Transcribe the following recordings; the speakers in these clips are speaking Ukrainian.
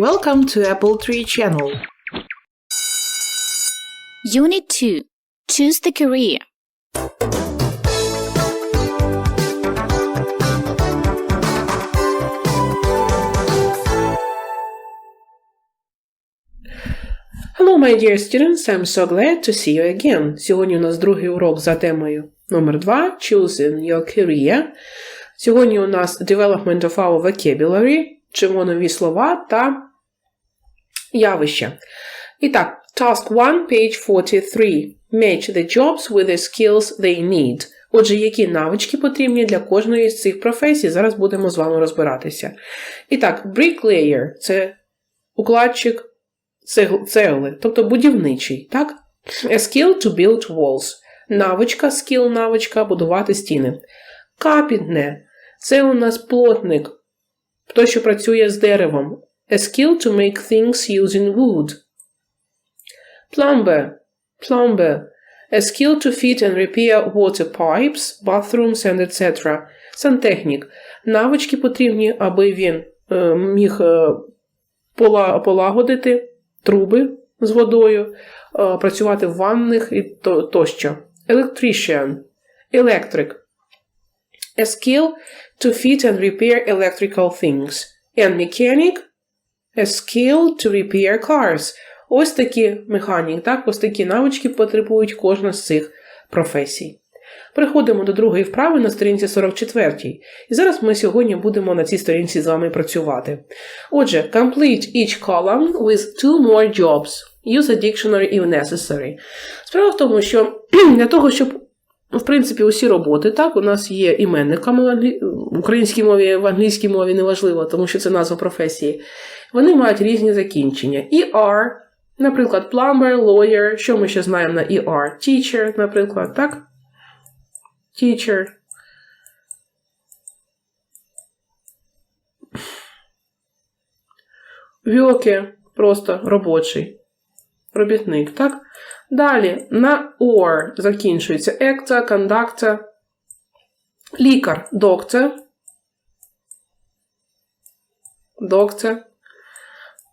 Welcome to Apple Tree Channel. Unit 2. Choose the career. Hello, my dear students, I'm so glad to see you again. Сьогодні у нас другий урок за темою номер 2 Choosing your career. Сьогодні у нас Development of our vocabulary, вчимо нові слова та явища. І так, Task 1, page 43. Match the jobs with the skills they need. Отже, які навички потрібні для кожної з цих професій, зараз будемо з вами розбиратися. І так, bricklayer – це укладчик цегли, тобто будівничий, так? A skill to build walls. Навичка, skill, навичка будувати стіни. Carpenter – це у нас плотник, той, що працює з деревом. A skill to make things using wood. Plumber – plumber – a skill to fit and repair water pipes, bathrooms and etc. Сантехнік – навички потрібні, аби він е, міг е, пола- полагодити труби з водою, е, працювати в ванних і то- тощо. Electrician – електрик. A skill to fit and repair electrical things. And mechanic – a skill to repair cars. Ось такі механік, так, ось такі навички потребують кожна з цих професій. Переходимо до другої вправи на сторінці 44. І зараз ми сьогодні будемо на цій сторінці з вами працювати. Отже, complete each column with two more jobs. Use a dictionary if necessary. Справа в тому, що для того, щоб в принципі, усі роботи, так, у нас є іменниками в українській мові, в англійській мові неважливо, тому що це назва професії. Вони мають різні закінчення. ER, наприклад, plumber, lawyer, що ми ще знаємо на ER? Teacher, наприклад, так? Teacher. Вьоке просто робочий. Робітник, так? Далі на or закінчується екта, кондакта. Лікар, доктор. Доктор.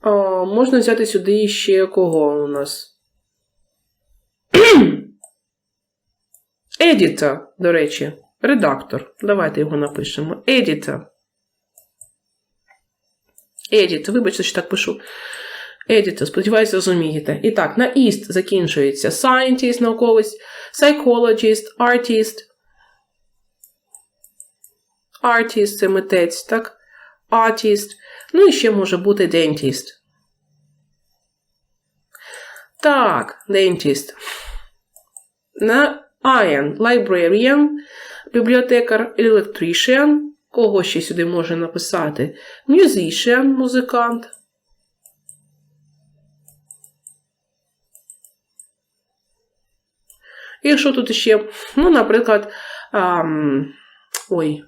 А, можна взяти сюди ще кого у нас? Едіта, до речі, редактор. Давайте його напишемо. Едіта. Едіт, вибачте, що так пишу. Едіта, сподіваюся, розумієте. І так, на іст закінчується scientist, науковець, psychologist, artist. Artist – це митець, так? Artist. Ну і ще може бути dentist. Так, dentist. На iron – librarian, бібліотекар, electrician. Кого ще сюди може написати? Musician – музикант. І що тут ще? Ну, наприклад, ой,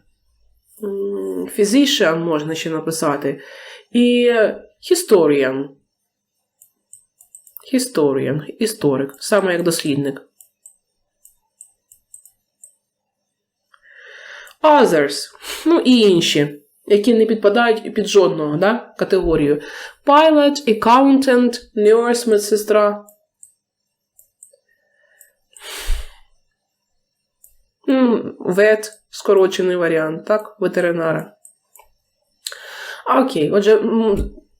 physician можна ще написати. І historian. Historian, історик, саме як дослідник. Others, ну і інші, які не підпадають під жодного да, категорію. Pilot, accountant, nurse, медсестра. Вет, скорочений варіант, так, ветеринара. Окей, отже,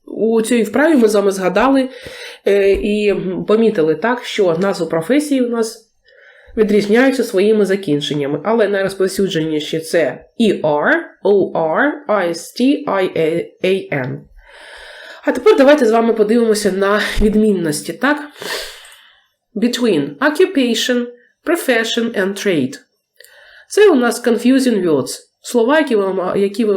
у цій вправі ми з вами згадали е, і помітили так, що назви професії у нас відрізняються своїми закінченнями, але найрозповсюдженіші це ER, OR, IST, IAN. А тепер давайте з вами подивимося на відмінності, так? Between occupation, profession and trade. Це у нас confusing words. Слова, які, які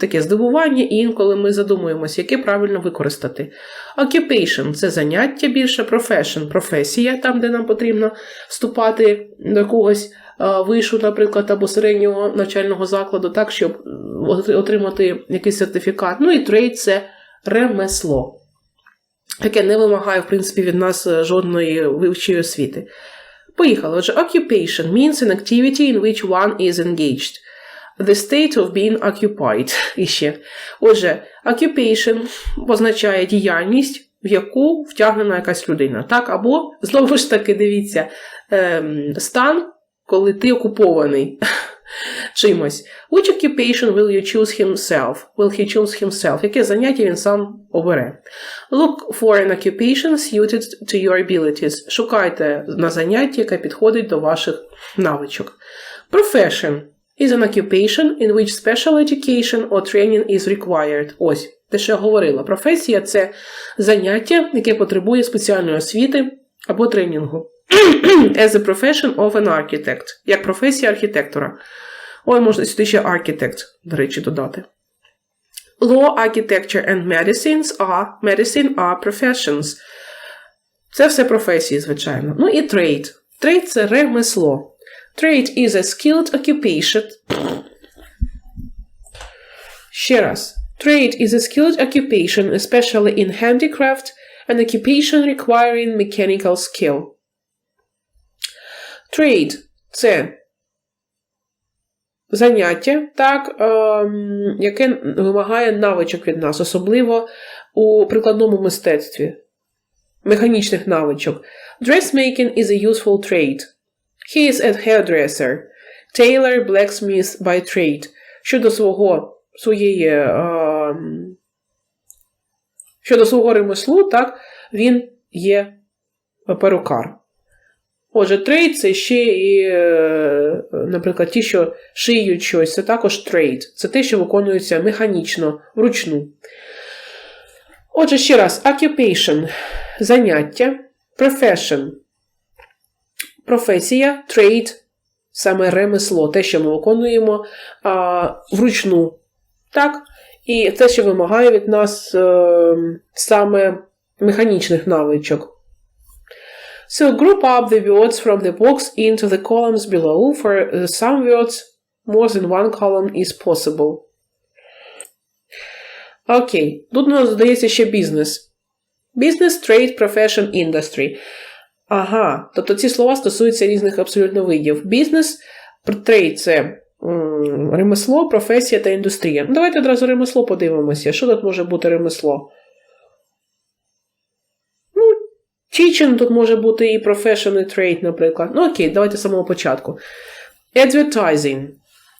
таке здивування, і інколи ми задумуємося, яке правильно використати. Occupation – це заняття більше, profession – професія, там, де нам потрібно вступати до якогось вишу, наприклад, або середнього навчального закладу, так, щоб е, отримати якийсь сертифікат. Ну і trade – це ремесло, яке не вимагає, в принципі, від нас е, жодної вивчої освіти. Поїхали. Отже, occupation means an activity in which one is engaged. The state of being occupied. Іще. Отже, occupation означає діяльність, в яку втягнена якась людина. Так? Або, знову ж таки, дивіться, ем, стан, коли ти окупований чимось. Which occupation will you choose himself? Will he choose himself? Яке заняття він сам обере? Look for an occupation suited to your abilities. Шукайте на заняття, яке підходить до ваших навичок. Profession is an occupation in which special education or training is required. Ось, те, що я говорила. Професія це заняття, яке потребує спеціальної освіти або тренінгу. As a profession of an architect. Як професія архітектора. Ой, можна сюди ще architect, до речі, додати. Law, architecture and medicines are, medicine are professions. Це все професії, звичайно. Ну і trade. Trade – це ремесло. Trade is a skilled occupation. Ще раз. Trade is a skilled occupation, especially in handicraft, an occupation requiring mechanical skill. Trade – це заняття, так, ем, яке вимагає навичок від нас, особливо у прикладному мистецтві, механічних навичок. Dressmaking is a useful trade. He is a hairdresser. Tailor, blacksmith by trade. Щодо свого своєї. Ем, щодо свого ремеслу, так, він є перукар. Отже, трейд це ще і, е, наприклад, ті, що шиють щось, це також трейд. Це те, що виконується механічно, вручну. Отже, ще раз, occupation – заняття, profession – професія, trade – саме ремесло, те, що ми виконуємо а, вручну. Так? І те, що вимагає від нас е, саме механічних навичок. So group up the words from the box into the columns below. For uh, some words, more than one column is possible. Окей, тут у нас додається ще бізнес. Business, trade, profession, industry. Ага, тобто ці слова стосуються різних абсолютно видів. Бізнес, трейд це ремесло, професія та індустрія. Ну, давайте одразу ремесло подивимося. Що тут може бути ремесло? Teaching тут може бути і profession, і trade, наприклад. Ну окей, давайте з самого початку. Advertising.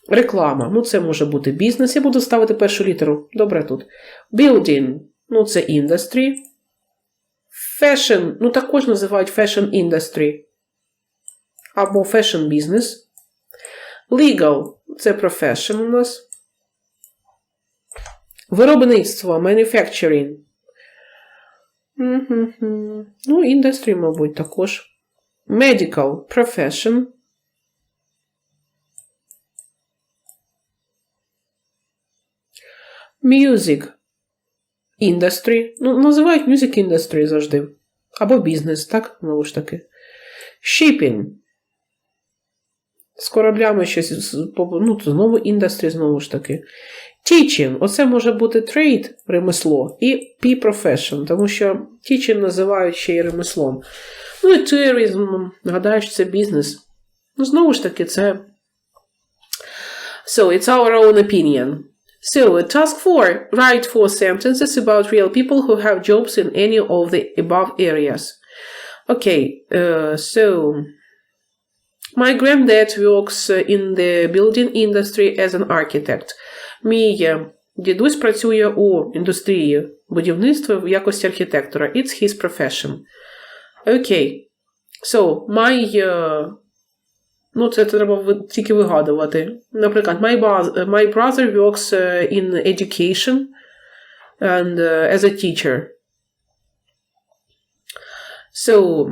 Реклама. Ну, це може бути бізнес. Я буду ставити першу літеру. Добре тут. Building. Ну, це industry. Fashion. Ну, також називають fashion industry. Або fashion business. Legal. Це profession у нас. Виробництво. Manufacturing. Mm-hmm. Ну, індустрі, мабуть, також. Medical profession. Music industry. Ну, називають music industry завжди. Або бізнес, так? Знову ж таки. Shipping. З кораблями щось. Ну, знову індустрі, знову ж таки. Teaching. Оце може бути trade, ремесло, і P-profession, тому що teaching називають ще й ремеслом. Ну і tourism, гадаю, що це бізнес. Ну, знову ж таки, це. So, it's our own opinion. So, task 4. Write four sentences about real people who have jobs in any of the above areas. Okay, uh, so. My granddad works in the building industry as an architect. Мій дідусь працює у індустрії будівництва в якості архітектора. It's his profession. Окей. Okay. So, my. Uh, ну, це треба тільки вигадувати. Наприклад, my, my brother works in education and as a teacher. So.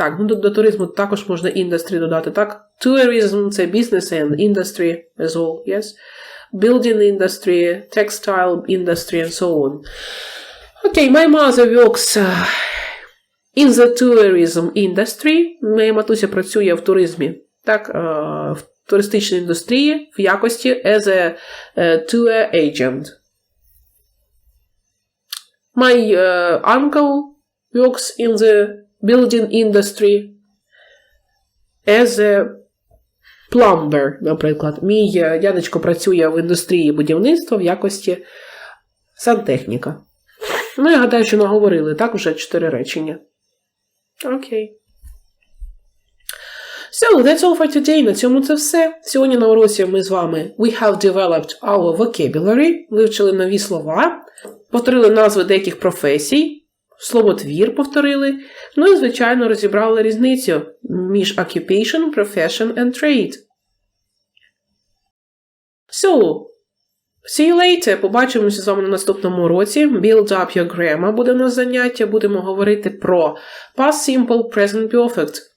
Так, ну до туризму також можна індустрі додати, так? Tourism – це business and industry as well, yes? Building industry, textile industry and so on. Okay, my mother works uh, in the tourism industry. Моя матуся працює в туризмі, так, uh, в туристичній індустрії в якості as a uh, tour agent. My uh, uncle works in the building industry as a Plumber, наприклад. Мій е, дядечко працює в індустрії будівництва в якості сантехніка. Ну, я гадаю, що наговорили, так, вже чотири речення. Окей. So, that's all for today. На цьому це все. Сьогодні на уроці ми з вами We have developed our vocabulary, вивчили нові слова, повторили назви деяких професій, словотвір повторили, ну і, звичайно, розібрали різницю між occupation, profession and trade. So, see you later. Побачимося з вами на наступному уроці. Build up your grammar буде у нас заняття. Будемо говорити про past simple, present perfect.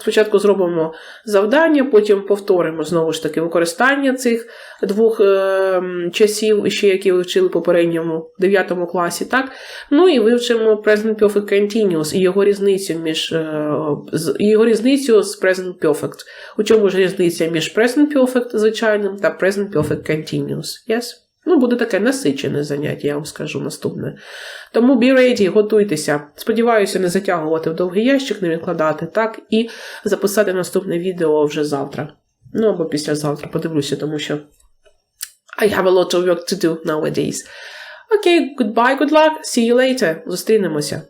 Спочатку зробимо завдання, потім повторимо знову ж таки використання цих двох е, часів, ще які ви вчили в попередньому 9 класі, так? Ну і вивчимо Present Perfect Continuous і його різницю між е, з, його різницю з Present Perfect. У чому ж різниця між Present Perfect звичайним та Present Perfect Continuous? Yes? Ну, буде таке насичене заняття, я вам скажу наступне. Тому be ready, готуйтеся. Сподіваюся, не затягувати в довгий ящик, не відкладати, так, і записати наступне відео вже завтра. Ну або післязавтра, подивлюся, тому що I have a lot of work to do nowadays. Окей, goodbye, good luck, see you later. Зустрінемося.